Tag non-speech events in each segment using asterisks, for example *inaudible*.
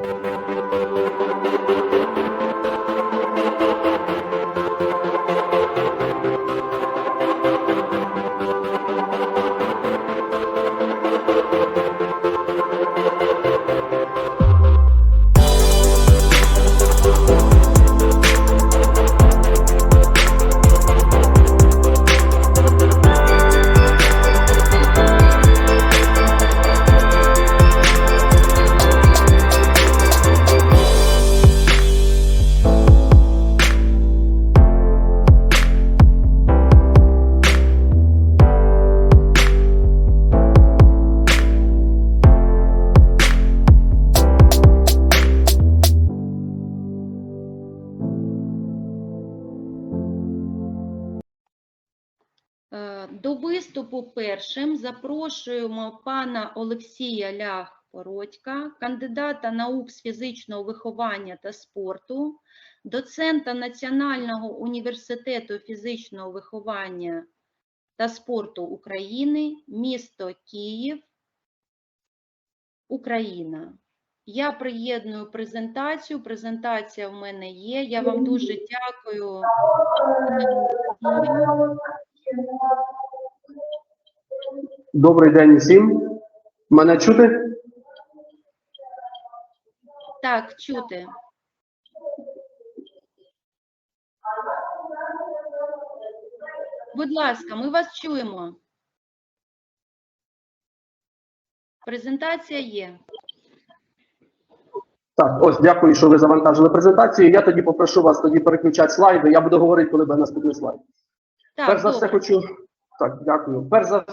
Е, запрошуємо пана Олексія Лях-Породька, кандидата наук з фізичного виховання та спорту, доцента Національного університету фізичного виховання та спорту України, місто Київ, Україна. Я приєдную презентацію. Презентація в мене є. Я вам дуже дякую. Добрий день усім. Мене чути? Так, чути. Будь ласка, ми вас чуємо. Презентація є. Так, ось дякую, що ви завантажили презентацію. Я тоді попрошу вас тоді переключати слайди. Я буду говорити, коли буде наступний слайд. Так, Перш за все хочу. Так, дякую. Перш за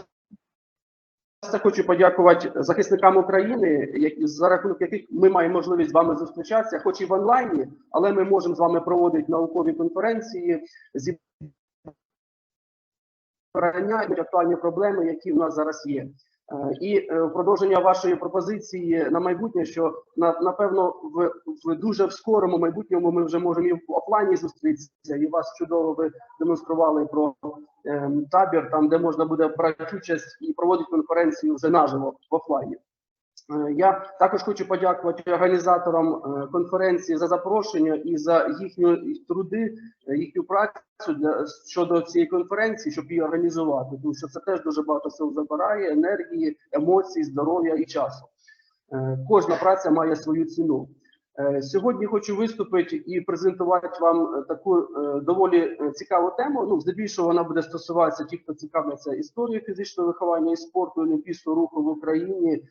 все хочу подякувати захисникам України, які за рахунок яких ми маємо можливість з вами зустрічатися, хоч і в онлайні, але ми можемо з вами проводити наукові конференції, зібрання актуальні проблеми, які в нас зараз є. Е, І е, в продовження вашої пропозиції на майбутнє, що на напевно в, в дуже в скорому майбутньому ми вже можемо і в офлайні зустрітися, і вас чудово ви демонстрували про ем, табір, там де можна буде брати участь і проводити конференцію вже наживо в офлайні. Е, Я також хочу подякувати організаторам е, конференції за запрошення і за їхні труди, е, їхню працю для щодо цієї конференції, щоб її організувати. Тому що це теж дуже багато сил забирає, енергії, емоцій, здоров'я і часу. Кожна праця має свою ціну. Сьогодні хочу виступити і презентувати вам таку доволі цікаву тему. Ну, здебільшого вона буде стосуватися тих, хто цікавиться історією фізичного виховання і спорту, олімпійського руху в Україні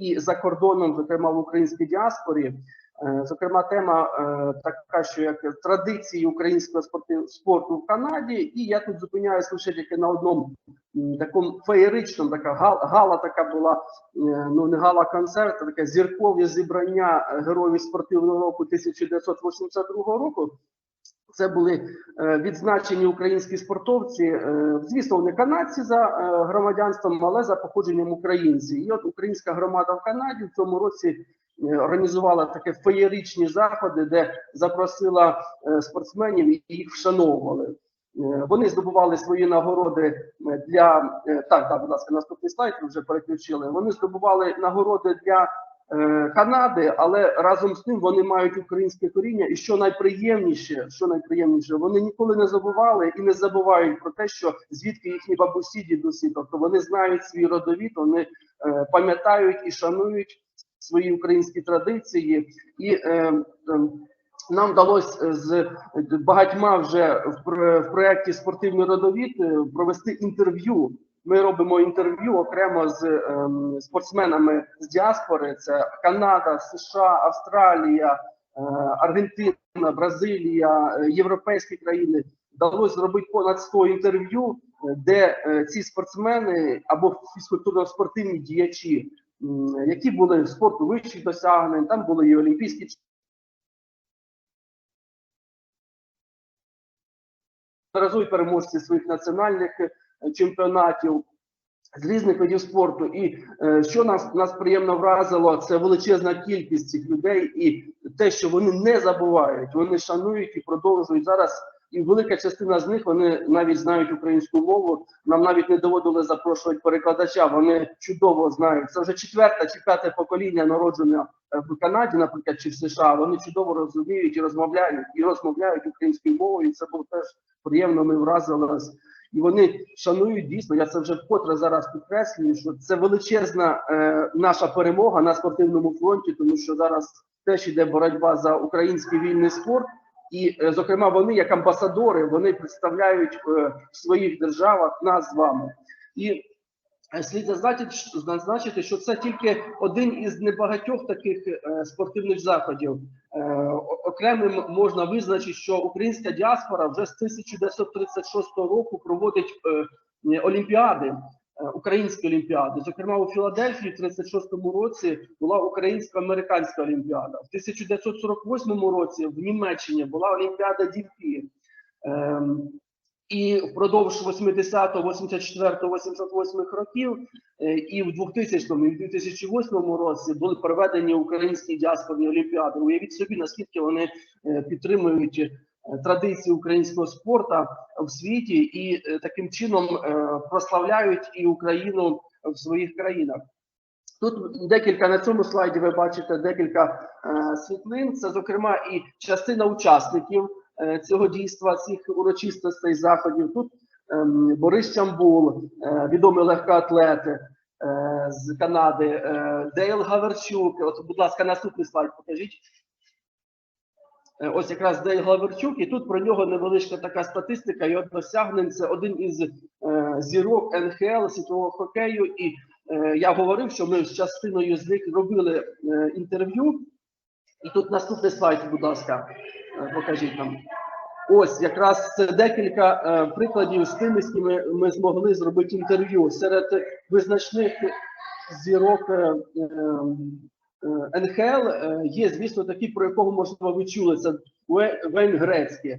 і за кордоном, зокрема в українській діаспорі. Е, Зокрема, тема е, така, що як традиції українського спорту, в Канаді, і я тут зупиняюсь лише тільки на одному такому феєричному, така гал- гала така була, е, ну не гала концерт, а таке зіркове зібрання героїв спортивного року 1982 року. Це були е, відзначені українські спортовці. е, звісно, вони канадці за е, громадянством, але за походженням українці. І от українська громада в Канаді в цьому році організувала таке феєричні заходи, де запросила спортсменів і їх вшановували. Вони здобували свої нагороди для так, так, будь ласка, наступний слайд ви вже переключили. Вони здобували нагороди для Канади, але разом з тим вони мають українське коріння. І що найприємніше, що найприємніше, вони ніколи не забували і не забувають про те, що звідки їхні бабусі, дідусі, тобто вони знають свій родовід, вони е, пам'ятають і шанують свої українські традиції і. Е, е, нам вдалося з багатьма вже в, про- в проєкті спортивний родовід е, провести інтерв'ю. Ми робимо інтерв'ю окремо з ем, спортсменами з діаспори: це Канада, США, Австралія, е, Аргентина, Бразилія, е, європейські країни. Вдалося зробити понад 100 інтерв'ю, е, де е, ці спортсмени або фізкультурно-спортивні діячі, м, які були в спорту вищих досягнень, там були і олімпійські неодноразові переможці своїх національних е, чемпіонатів з різних видів спорту. І е, що нас, нас приємно вразило, це величезна кількість цих людей, і те, що вони не забувають, вони шанують і продовжують зараз. І велика частина з них вони навіть знають українську мову. Нам навіть не доводили запрошувати перекладача. Вони чудово знають. Це вже четверте чи п'яте покоління народження в Канаді, наприклад, чи в США, вони чудово розуміють і розмовляють і розмовляють українською мовою. І це було теж приємно. Ми вразили нас. І вони шанують дійсно. Я це вже вкотре зараз підкреслюю, що це величезна е, наша перемога на спортивному фронті, тому що зараз теж йде боротьба за український вільний спорт. І, е, зокрема, вони, як амбасадори, вони представляють е, в своїх державах нас з вами. І е, слід зазначити, що- це тільки один із небагатьох таких е, спортивних заходів. Е, окремим можна визначити, що українська діаспора вже з 1936 року проводить е, олімпіади. е, Українські олімпіади, зокрема у Філадельфії в 36-му році була українсько-американська олімпіада. В 1948 році в Німеччині була олімпіада дітей. І впродовж 80, 84, 88 років, е, і в 2000 і в 2008 році були проведені українські діаспорні олімпіади. Уявіть собі, наскільки вони е, підтримують е, традиції українського спорту в світі і таким чином прославляють і Україну в своїх країнах. Тут декілька на цьому слайді ви бачите декілька світлин. Це, зокрема, і частина учасників цього дійства, цих урочистостей заходів. Тут ем, Борис Чамбул, е, відомий легкоатлет е, з Канади, е, Дейл Гаверчук. От, будь ласка, наступний слайд покажіть. Е, Ось якраз Дейл Гаверчук, і тут про нього невеличка така статистика. Його досягнень це один із е, зірок НХЛ світового хокею. І е, я говорив, що ми з частиною з них робили е, інтерв'ю. І тут наступний слайд, будь ласка, е, покажіть нам. Ось якраз це декілька е, прикладів з тими, з ким ми, змогли зробити інтерв'ю серед визначних зірок е, НХЛ. Є, звісно, такі, про якого можливо ви чули. Це Ве- Вейн Грецький.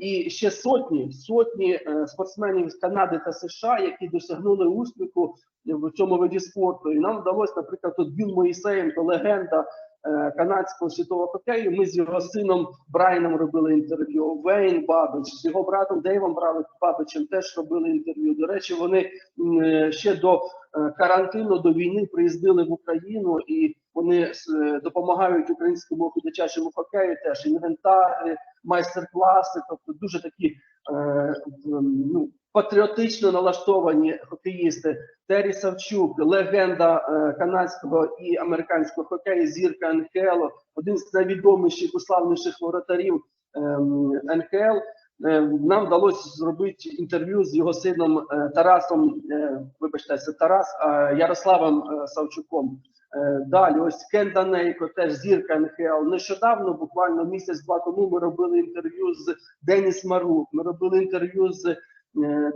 І ще сотні, сотні спортсменів з Канади та США, які досягнули успіху в цьому виді спорту. І нам вдалося, наприклад, тут Біл Моїсеєнко, легенда канадського світового хокею. Ми з його сином Брайаном робили інтерв'ю. Вейн Бабич з його братом Дейвом Бабичем теж робили інтерв'ю. До речі, вони е, ще до е, карантину, до війни приїздили в Україну і вони е, допомагають українському дитячому хокею. Теж інвентар, майстер-класи, тобто дуже такі е, ну, патріотично налаштовані хокеїсти. Террі Савчук, легенда е, канадського і американського хокею, зірка НХЛ, один з найвідоміших уславніших воротарів ем, НХЛ. Е, Нам вдалося зробити інтерв'ю з його сином е, Тарасом. Вибачте, це Тарас Ярославом Савчуком. Далі, ось Кен Данейко, теж зірка НХЛ. Нещодавно, буквально місяць-два тому, ми робили інтерв'ю з Деніс Марук. Ми робили інтерв'ю з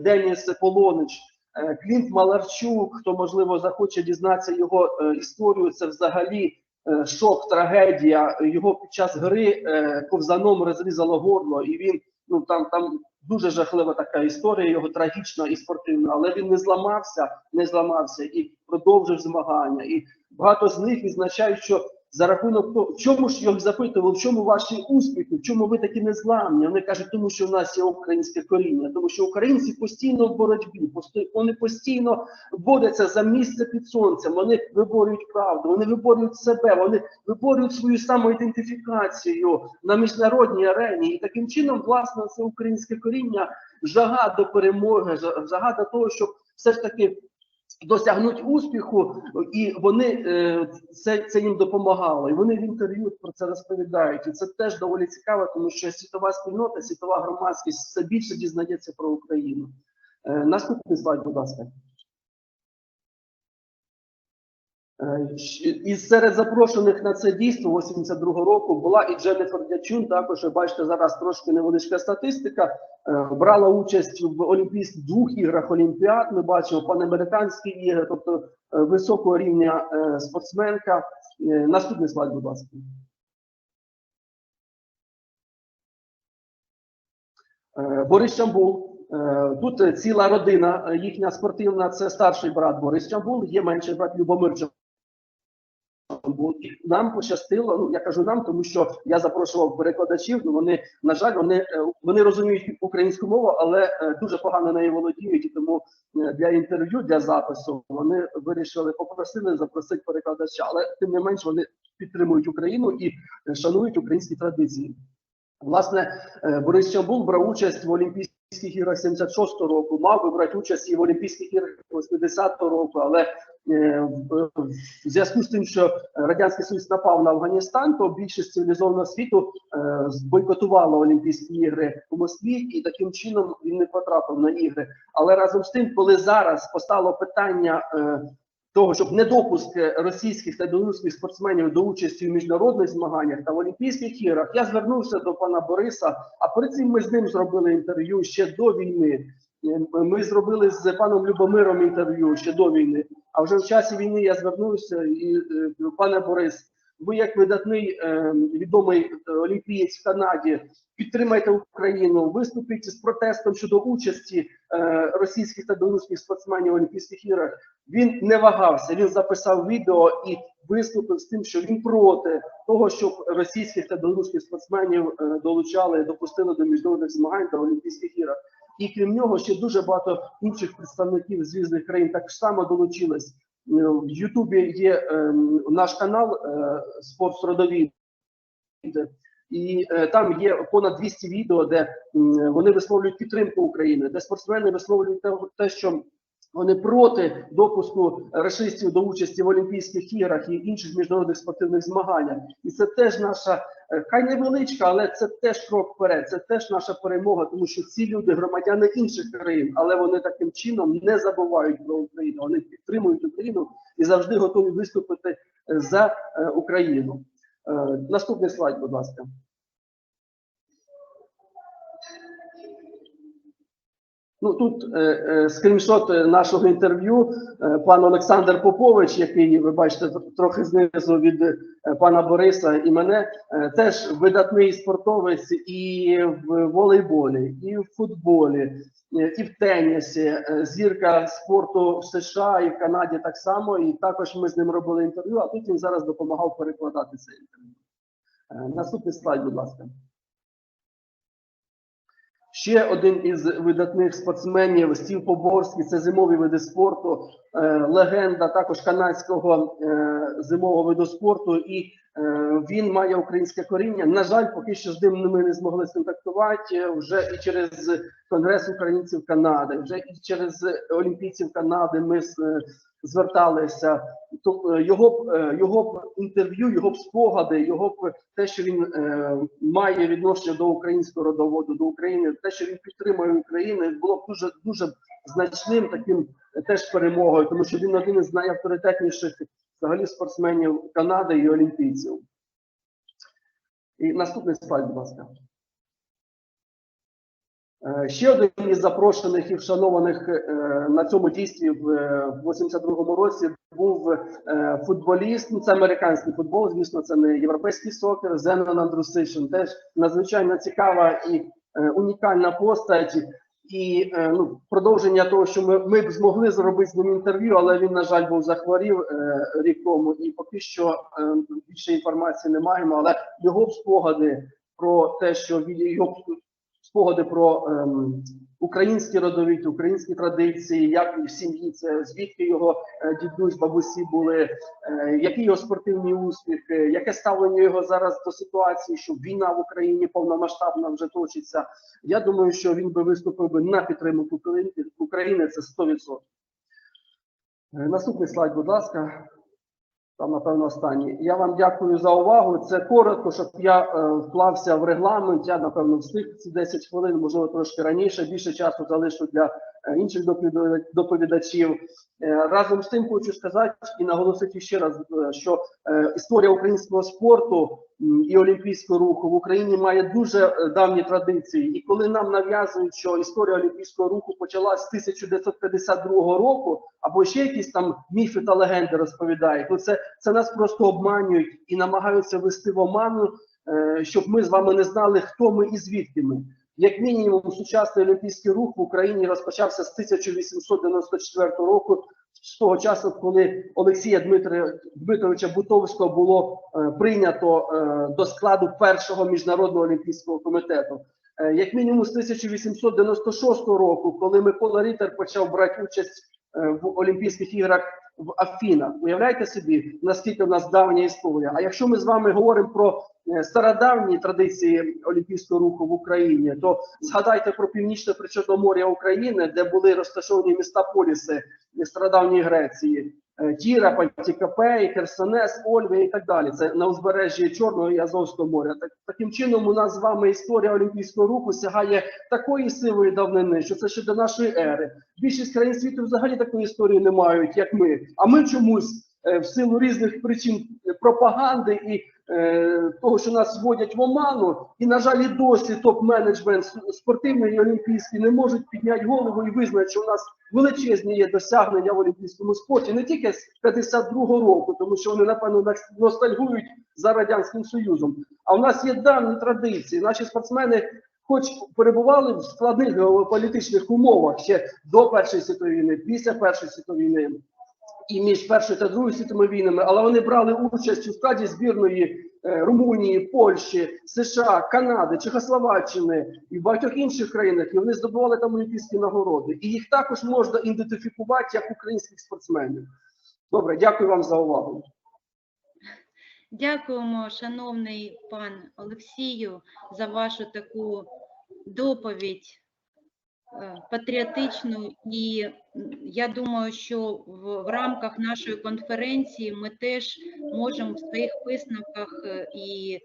Деніс Полонич. Е, Клінт Маларчук, хто можливо захоче дізнатися його е, історію, це взагалі е, шок, трагедія. Його під час гри е, ковзаном розрізало горло, і він ну там там дуже жахлива така історія, його трагічна і спортивна, але він не зламався, не зламався і продовжив змагання. І багато з них відзначають, що за рахунок того, в чому ж їх запитували, в чому ваші успіхи, в чому ви такі незламні? Вони кажуть, тому що в нас є українське коріння, тому що українці постійно в боротьбі, вони постійно борються за місце під сонцем, вони виборюють правду, вони виборюють себе, вони виборюють свою самоідентифікацію на міжнародній арені. І таким чином, власне, це українське коріння, жага до перемоги, жага до того, щоб все ж таки досягнути успіху, і вони е, це, це їм допомагало. І вони в інтерв'ю про це розповідають. І це теж доволі цікаво, тому що світова спільнота, світова громадськість все більше дізнається про Україну. Е, наступний слайд, будь ласка. Е, Із серед запрошених на це дійство 82-го року була і Дженніфер Дячун. Також ви бачите зараз трошки невеличка статистика. Е, Брала участь в Олімпійських двох іграх Олімпіад. Ми бачимо панамериканські ігри, тобто е, високого рівня спортсменка. Наступний слайд, будь ласка. Борис Чамбул. Тут ціла родина їхня спортивна. Це старший брат Борис Чамбул, є менший брат Любомир Бо нам пощастило. Ну я кажу нам, тому що я запрошував перекладачів. Ну вони на жаль, вони е, вони розуміють українську мову, але е, дуже погано нею володіють. І тому е, для інтерв'ю, для запису вони вирішили попросили запросити перекладача. Але тим не менш вони підтримують Україну і шанують українські традиції. Власне, Борис Чамбул брав участь в Олімпійських іграх 76-го року, мав би брати участь і в Олімпійських іграх 80-го року, але е, в зв'язку з тим, що Радянський Союз напав на Афганістан, то більшість цивілізованого світу е, бойкотувала Олімпійські ігри у Москві, і таким чином він не потрапив на ігри. Але разом з тим, коли зараз постало питання е, того, щоб недопуск е, російських та білоруських спортсменів до участі в міжнародних змаганнях та в Олімпійських іграх, я звернувся до пана Бориса. А перед цим ми з ним зробили інтерв'ю ще до війни. Е, Ми зробили з паном Любомиром інтерв'ю ще до війни. А вже в часі війни я звернувся і е, пане Борис, ви як видатний е, відомий е, олімпієць в Канаді, підтримайте Україну, виступіть з протестом щодо участі е, російських та білоруських спортсменів в Олімпійських іграх. Він не вагався. Він записав відео і виступив з тим, що він проти того, щоб російських та білоруських спортсменів е, долучали, допустили до міжнародних змагань та Олімпійських іграх. І крім нього, ще дуже багато інших представників з різних країн так само долучились. Е, В Ютубі є е, наш канал е, Спорт родові. І е, там є понад 200 відео, де м, вони висловлюють підтримку України, де спортсмени висловлюють те, те, що вони проти допуску расистів до участі в Олімпійських іграх і інших міжнародних спортивних змаганнях. І це теж наша е, хай невеличка, але це теж крок вперед. Це теж наша перемога, тому що ці люди громадяни інших країн, але вони таким чином не забувають про Україну. Вони підтримують Україну і завжди готові виступити е, за е, Україну. Наступний слайд, будь ласка. Ну тут е, е, скріншот е, нашого інтерв'ю. Пан Олександр Попович, який ви бачите трохи знизу від пана Бориса і мене, теж видатний спортовець і в волейболі, і в футболі, і в тенісі. Зірка спорту в США і в Канаді так само. І також ми з ним робили інтерв'ю. А тут він зараз допомагав перекладати це інтерв'ю. Наступний слайд, будь ласка. Ще один із видатних спортсменів Стів Поборський, це зимові види спорту, е, легенда також канадського е, зимового виду спорту, і він має українське коріння. На жаль, поки що з ним ми не змогли сконтактувати е, вже і через Конгрес українців Канади, вже і через олімпійців Канади. Ми е, зверталися. То е, його е, його інтерв'ю, його спогади, його те, що він е, має відношення до українського родоводу, до України, те, що він підтримує Україну, було б дуже дуже значним таким е, теж перемогою, тому що він один із найавторитетніших взагалі спортсменів Канади і олімпійців. І наступний слайд, будь ласка. Е, Ще один із запрошених і вшанованих е, на цьому дійстві в е, 82-му році був е, футболіст. Ну, це американський футбол, звісно, це не європейський сокер. Зенон Андрусишин. Теж надзвичайно цікава і унікальна постать. І е, ну, продовження того, що ми, ми б змогли зробити з ним інтерв'ю, але він, на жаль, був захворів е, рік тому, і поки що е, більше інформації не маємо. Але його спогади про те, що він його спогади про ем, українські родовід, українські традиції, як в сім'ї це звідки його е, дідусь, бабусі були, е, які його спортивні успіхи, яке ставлення його зараз до ситуації, що війна в Україні повномасштабна вже точиться. Я думаю, що він би виступив би на підтримку України, України це 100%. Е, Наступний слайд, будь ласка. Там, напевно, останній. Я вам дякую за увагу. Це коротко, щоб я е, вклався в регламент. Я, напевно, встиг ці 10 хвилин, можливо, трошки раніше. Більше часу залишу для інших доповідачів. Е, разом з тим хочу сказати і наголосити ще раз, е, що е, історія українського спорту і олімпійського руху в Україні має дуже е, давні традиції. І коли нам нав'язують, що історія олімпійського руху почалась з 1952 року, або ще якісь там міфи та легенди розповідають, то це, це нас просто обманюють і намагаються вести в оману, е, щоб ми з вами не знали, хто ми і звідки ми. Як мінімум, сучасний олімпійський рух в Україні розпочався з 1894 року з того часу, коли Олексія Дмитровича Бутовського було е, прийнято е, до складу першого міжнародного олімпійського комітету. Е, Як мінімум з 1896 року, коли Микола Рітер почав брати участь в Олімпійських іграх в Афінах. Уявляєте собі, наскільки в нас давня історія. А якщо ми з вами говоримо про е, стародавні традиції олімпійського руху в Україні, то згадайте про північне причорномор'я України, де були розташовані міста поліси стародавньої Греції. Е, Тіра, Пантікапей, Херсонес, Ольга і так далі. Це на узбережжі Чорного і Азовського моря. Так, таким чином, у нас з вами історія олімпійського руху сягає такої сивої давнини, що це ще до нашої ери. Більшість країн світу взагалі такої історії не мають, як ми. А ми чомусь е, в силу різних причин е, пропаганди і е, того, що нас вводять в оману, і на жаль, і досі топ-менеджмент спортивний і олімпійський не можуть підняти голову і визнати, що у нас величезні є досягнення в олімпійському спорті, не тільки з 52-го року, тому що вони напевно ностальгують за радянським союзом. А в нас є давні традиції. Наші спортсмени, хоч перебували в складних геополітичних умовах ще до Першої світової війни, після Першої світової війни і між Першою та Другою світовими війнами, але вони брали участь у складі збірної е, Румунії, Польщі, США, Канади, Чехословаччини і в багатьох інших країнах, і вони здобували там олімпійські нагороди. І їх також можна ідентифікувати як українських спортсменів. Добре, дякую вам за увагу. Дякуємо, шановний пан Олексію, за вашу таку доповідь патріотичну. І я думаю, що в, в рамках нашої конференції ми теж можемо в своїх висновках і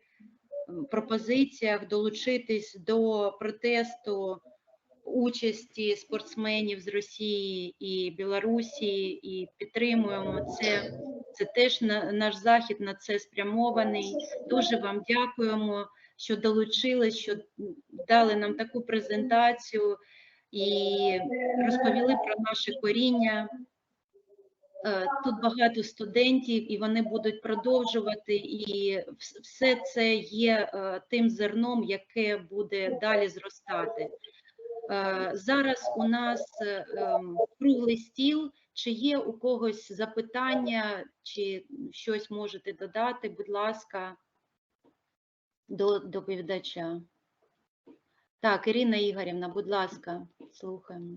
пропозиціях долучитись до протесту участі спортсменів з Росії і Білорусі, і підтримуємо це. Це теж на, наш захід на це спрямований. Дуже вам дякуємо, що долучились, що дали нам таку презентацію і розповіли про наше коріння. Е, Тут багато студентів, і вони будуть продовжувати, і все це є е, тим зерном, яке буде далі зростати. Е, Зараз у нас ем, круглий стіл. Чи є у когось запитання, чи щось можете додати, будь ласка, до доповідача. Так, Ірина Ігорівна, будь ласка, слухаємо.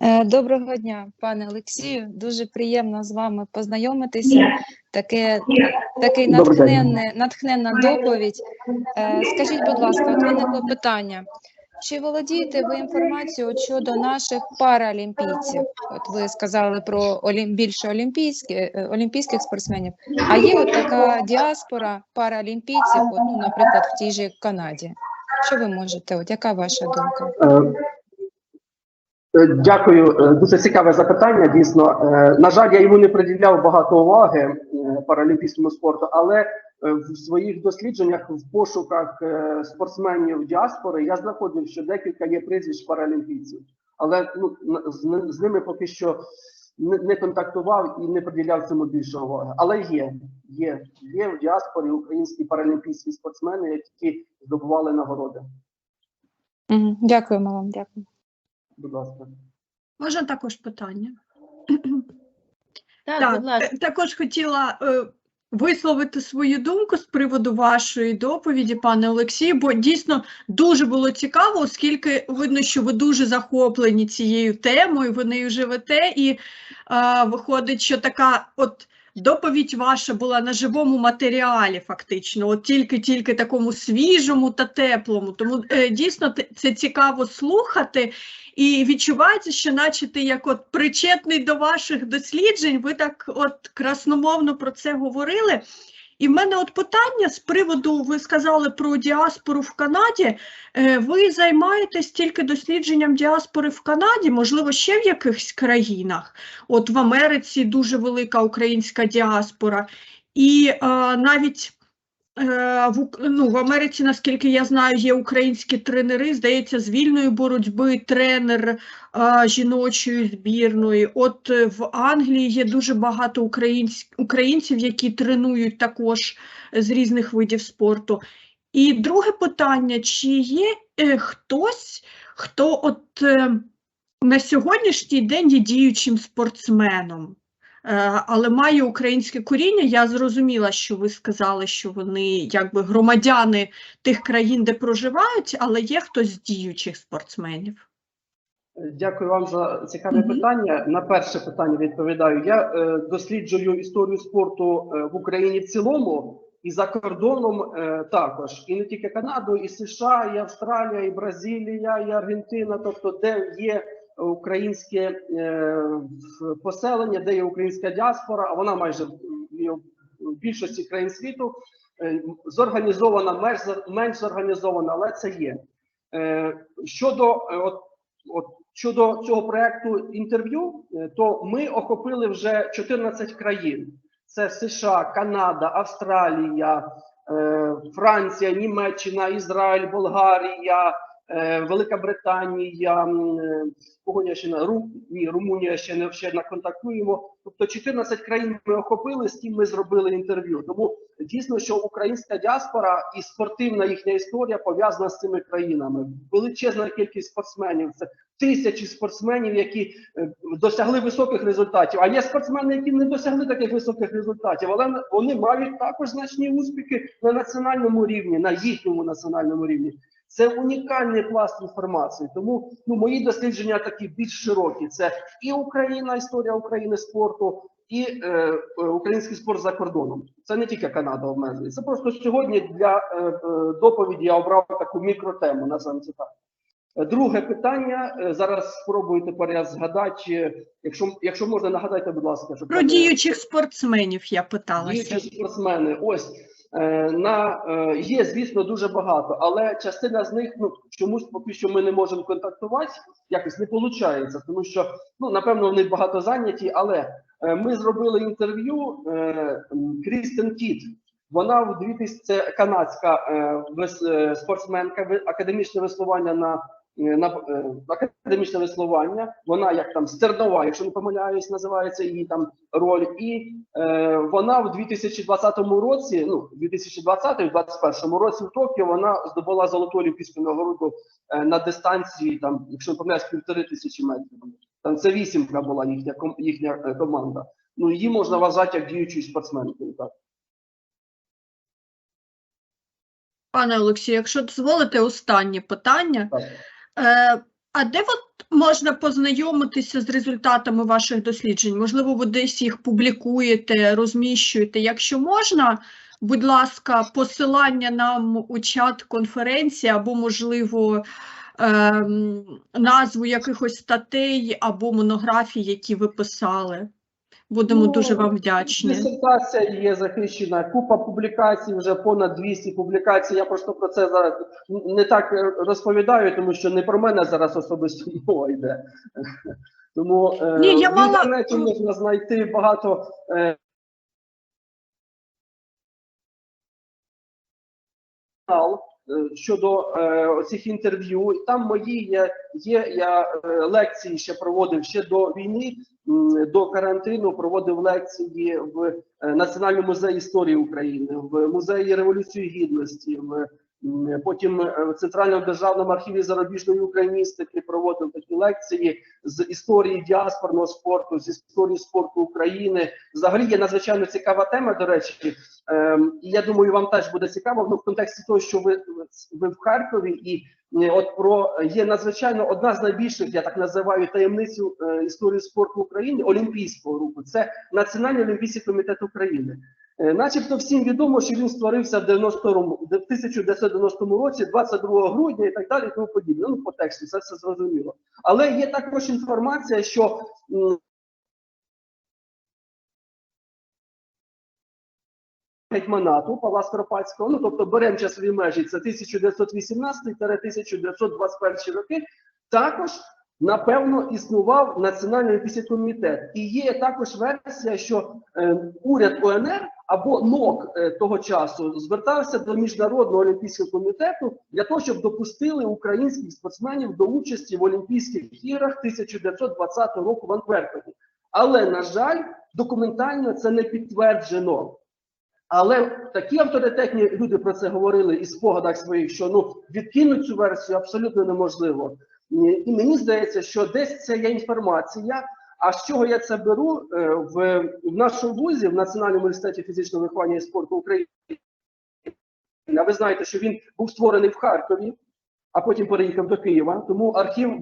Е, Доброго дня, пане Олексію. Дуже приємно з вами познайомитися. Таке, такий натхненне, натхненна доповідь. Е, Скажіть, будь ласка, от виникло питання. Чи володієте ви інформацією щодо наших паралімпійців? От ви сказали про олім... більше олімпійські, е, олімпійських спортсменів. А є от така діаспора паралімпійців, от, ну, наприклад, в тій же Канаді. Що ви можете? От яка ваша думка? Е, е, Дякую, Е, дуже цікаве запитання. Дійсно, на жаль, я йому не приділяв багато уваги паралімпійському спорту, але в своїх дослідженнях в пошуках спортсменів діаспори я знаходив, що декілька є прізвищ паралімпійців, але ну з ними поки що не, контактував і не приділяв цьому більшого уваги. Але є, є, є в діаспорі українські паралімпійські спортсмени, які здобували нагороди. Дякуємо вам, дякую. Будь ласка. Можна також питання? Так, Так, будь ласка. е, також хотіла е, висловити свою думку з приводу вашої доповіді, пане Олексію, бо дійсно дуже було цікаво, оскільки видно, що ви дуже захоплені цією темою, ви нею живете, і е, виходить, що така от. Доповідь ваша була на живому матеріалі, фактично, от тільки-тільки такому свіжому та теплому. Тому е, дійсно це цікаво слухати. І відчувається, що наче ти як от причетний до ваших досліджень, ви так от красномовно про це говорили. І в мене от питання з приводу, ви сказали про діаспору в Канаді. Е, Ви займаєтесь тільки дослідженням діаспори в Канаді, можливо, ще в якихось країнах. От в Америці дуже велика українська діаспора. І е, навіть В, ну, в Америці, наскільки я знаю, є українські тренери, здається, з вільної боротьби, тренер е, жіночої збірної. От е, в Англії є дуже багато українсь, українців, які тренують також з різних видів спорту. І друге питання: чи є е, хтось, хто от. Е, на сьогоднішній день є діючим спортсменом, е, але має українське коріння. Я зрозуміла, що ви сказали, що вони якби громадяни тих країн, де проживають, але є хтось з діючих спортсменів. Дякую вам за цікаве Мгм. питання. На перше питання відповідаю. Я е, досліджую історію спорту е, в Україні в цілому і за кордоном е, також. І не тільки Канаду, і США, і Австралія, і Бразилія, і Аргентина, тобто де є українське е, поселення, де є українська діаспора, а вона майже в більшості країн світу. е, Зорганізована, менш, зорганізована, але це є. Е, Щодо от, от щодо цього проекту інтерв'ю, то ми охопили вже 14 країн: це США, Канада, Австралія, Франція, Німеччина, Ізраїль, Болгарія, Велика Британія. е, Кого на Ру, ні, Румунія ще не ще не контактуємо. Тобто 14 країн ми охопили, з ким ми зробили інтерв'ю. Тому дійсно, що українська діаспора і спортивна їхня історія пов'язана з цими країнами. Величезна кількість спортсменів. Це тисячі спортсменів, які е, досягли високих результатів. А є спортсмени, які не досягли таких високих результатів, але вони мають також значні успіхи на національному рівні, на їхньому національному рівні. Це унікальний пласт інформації. Тому ну, мої дослідження такі більш широкі. Це і Україна, історія України спорту, і е, е, український спорт за кордоном. Це не тільки Канада обмежує. Це просто сьогодні для е, е, доповіді я обрав таку мікротему. Називаємо це так. Друге питання. Е, Зараз спробую тепер я згадати. Якщо, якщо можна, нагадайте, будь ласка, щоб Про діючих спортсменів я питалася. Діючі спортсмени, ось на е, є, звісно, дуже багато, але частина з них ну чомусь поки що ми не можемо контактувати, якось не виходить, тому що ну напевно вони багато зайняті. Але е, ми зробили інтерв'ю е, Крістен Кіт. Вона в 2000, це канадська е, е, спортсменка, академічне веслування на е, на е, академічне веслування. Вона як там стернова, якщо не помиляюсь, називається її там роль. І е, вона в 2020 році, ну 2020-2021 році в Токіо вона здобула золоту олімпійську нагороду е, на дистанції, там, якщо не помиляюсь, півтори тисячі метрів. Там це вісімка була їхня ком- їхня е, команда. Ну її можна вважати як діючою спортсменкою. Так. Пане Олексію, якщо дозволите, останнє питання. Так. Е, а де от можна познайомитися з результатами ваших досліджень? Можливо, ви десь їх публікуєте, розміщуєте. Якщо можна, будь ласка, посилання нам у чат конференції або, можливо, ем, назву якихось статей або монографій, які ви писали. Будемо Ну, дуже вам вдячні. Дисертація є захищена, купа публікацій, вже понад 200 публікацій. Я просто про це зараз не так розповідаю, тому що не про мене зараз особисто *laughs* мова йде. Тому е, Ні, я в мала- інтернеті можна знайти багато е, щодо е, цих інтерв'ю. Там мої є, є я е, лекції ще проводив ще до війни, до карантину проводив лекції в е, Національному музеї історії України, в музеї Революції Гідності, в потім е, в Центральному державному архіві зарубіжної україністики проводив такі лекції з історії діаспорного спорту, з історії спорту України. Взагалі є надзвичайно цікава тема, до речі. Ем, і я думаю, вам теж буде цікаво ну, в контексті того, що ви, ви в Харкові, і е, от про є надзвичайно одна з найбільших, я так називаю, таємницю е, історії спорту України Олімпійського руху. Це Національний олімпійський комітет України. Е, Начебто всім відомо, що він створився в 1990 році, 22 грудня і так далі, тому подібне. Ну, по тексту це все зрозуміло. Але є також інформація, що гетьманату Павла Скоропадського, ну тобто беремо часові межі, це 1918-1921 роки, також напевно існував Національний олімпійський комітет. І є також версія, що е, уряд УНР або НОК е, того часу звертався до міжнародного олімпійського комітету для того, щоб допустили українських спортсменів до участі в Олімпійських іграх 1920 року в Антверпені. Але на жаль, документально це не підтверджено. Але такі авторитетні люди про це говорили і спогадах своїх, що ну відкинуть цю версію абсолютно неможливо. І мені здається, що десь це є інформація. А з чого я це беру Е, в, в нашому вузі, в Національному університеті фізичного виховання і спорту України? А ви знаєте, що він був створений в Харкові, а потім переїхав до Києва. Тому архів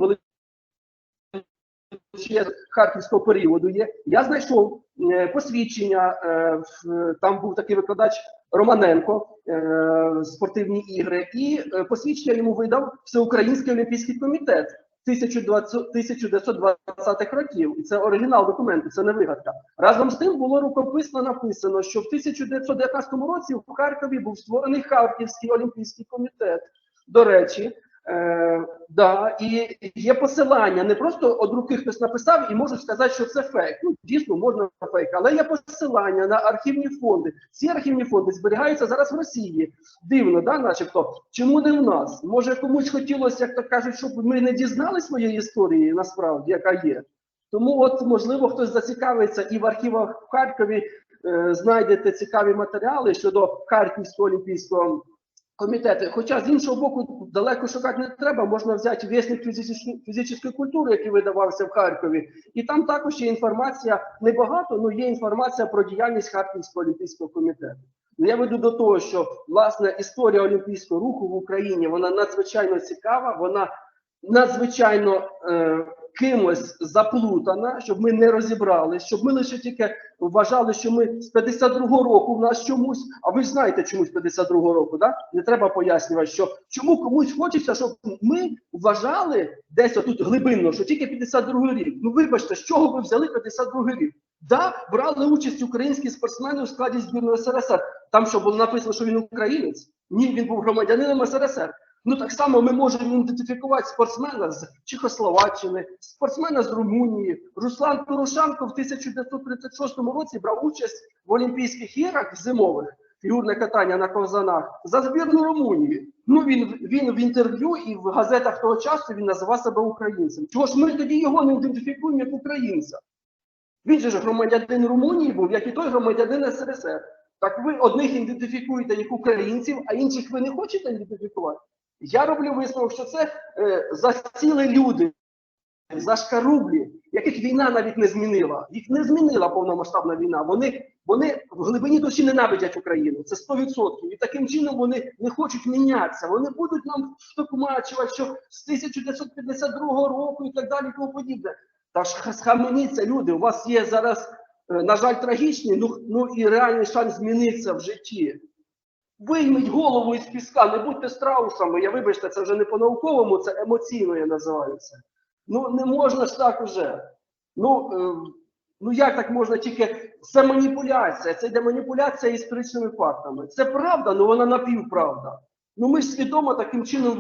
величезний харківського періоду є. Я знайшов е, посвідчення. е, Там був такий викладач Романенко, е, спортивні ігри, і посвідчення йому видав Всеукраїнський олімпійський комітет 1920 1920-х років. І це оригінал документу, це не вигадка. Разом з тим було рукописно написано, що в 1919 році в Харкові був створений Харківський олімпійський комітет. До речі, е, да, і є посилання. Не просто од руки хтось написав і можуть сказати, що це фейк. Ну, дійсно, можна фейк, але є посилання на архівні фонди. Ці архівні фонди зберігаються зараз в Росії. Дивно, да, начебто. Чому не в нас? Може, комусь хотілося, як то кажуть, щоб ми не дізнали своєї історії насправді, яка є. Тому, от, можливо, хтось зацікавиться і в архівах в Харкові е, знайдете цікаві матеріали щодо Харківського олімпійського комітету. Хоча з іншого боку, далеко шукати не треба, можна взяти вісник фізичної культури, який видавався в Харкові, і там також є інформація небагато, але є інформація про діяльність Харківського олімпійського комітету. Ну, я веду до того, що власне історія олімпійського руху в Україні вона надзвичайно цікава, вона надзвичайно е, кимось заплутана, щоб ми не розібрали, щоб ми лише тільки вважали, що ми з 52-го року в нас чомусь, а ви знаєте чомусь 52-го року, да? не треба пояснювати, що чому комусь хочеться, щоб ми вважали десь отут глибинно, що тільки 52-й рік. Ну вибачте, з чого ви взяли 52-й рік? Да, брали участь українські спортсмени у складі збірної СРСР. Там що було написано, що він українець? Ні, він був громадянином СРСР. Ну так само ми можемо ідентифікувати спортсмена з Чехословаччини, спортсмена з Румунії. Руслан Порошенко в 1936 році брав участь в Олімпійських іграх зимових фігурне катання на ковзанах за збірну Румунії. Ну він він в інтерв'ю і в газетах того часу він називав себе українцем. Чого ж ми тоді його не ідентифікуємо як українця? Він же ж громадянин Румунії був, як і той громадянин СРСР. Так ви одних ідентифікуєте як українців, а інших ви не хочете ідентифікувати. Я роблю висновок, що це е, засіли люди, зашкарублі, яких війна навіть не змінила. Їх не змінила повномасштабна війна. Вони, вони в глибині душі ненавидять Україну. Це 100%. І таким чином вони не хочуть мінятися. Вони будуть нам втокмачувати, що з 1952 року і так далі, і тому подібне. Та ж ха- схаменіться, люди. У вас є зараз, е, на жаль, трагічний, ну, ну і реальний шанс змінитися в житті. Вийміть голову із піска, не будьте страусами. Я вибачте, це вже не по-науковому, це емоційно я називаю це. Ну не можна ж так уже. Ну, е, ну як так можна тільки це маніпуляція, це йде маніпуляція історичними фактами. Це правда, але вона напівправда. Ну ми ж свідомо таким чином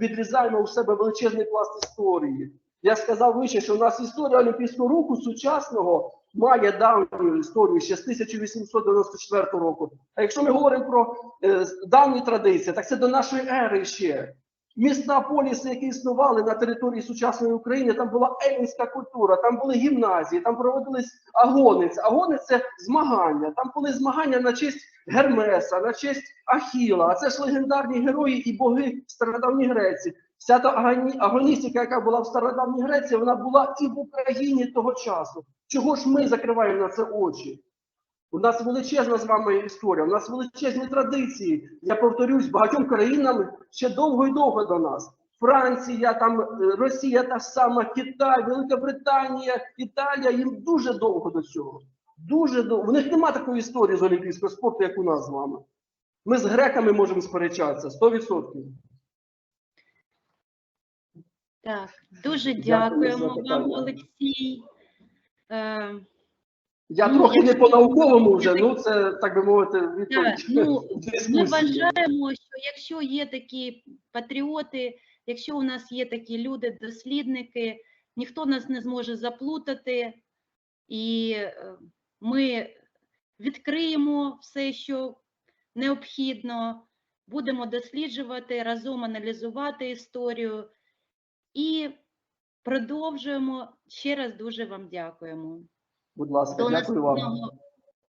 відрізаємо у себе величезний пласт історії. Я сказав вище, що у нас історія Олімпійського руху сучасного має давню історію ще з 1894 року. А якщо ми говоримо про е, давні традиції, так це до нашої ери ще. Міста поліси, які існували на території сучасної України, там була елінська культура, там були гімназії, там проводились агонець. Агонець це змагання. Там були змагання на честь Гермеса, на честь Ахіла. А це ж легендарні герої і боги в стародавній Греції. Вся та агоністика, яка була в стародавній Греції, вона була і в Україні того часу. Чого ж ми закриваємо на це очі? У нас величезна з вами історія, у нас величезні традиції. Я повторюсь, багатьом країнам ще довго і довго до нас. Франція, там е, Росія та сама, Китай, Велика Британія, Італія, їм дуже довго до цього. Дуже довго. У них немає такої історії з олімпійського спорту, як у нас з вами. Ми з греками можемо сперечатися 100%. Так, дуже Дякую за дякуємо вам, питання. Олексій. Е, Я Ну, трохи не якщо- по-науковому вже, ну це так би мовити, відповідь Так, ну, Ми дискусії. вважаємо, що якщо є такі патріоти, якщо у нас є такі люди, дослідники, ніхто нас не зможе заплутати, і е, ми відкриємо все, що необхідно, будемо досліджувати, разом аналізувати історію і продовжуємо. Ще раз дуже вам дякуємо. Будь ласка, До дякую вам.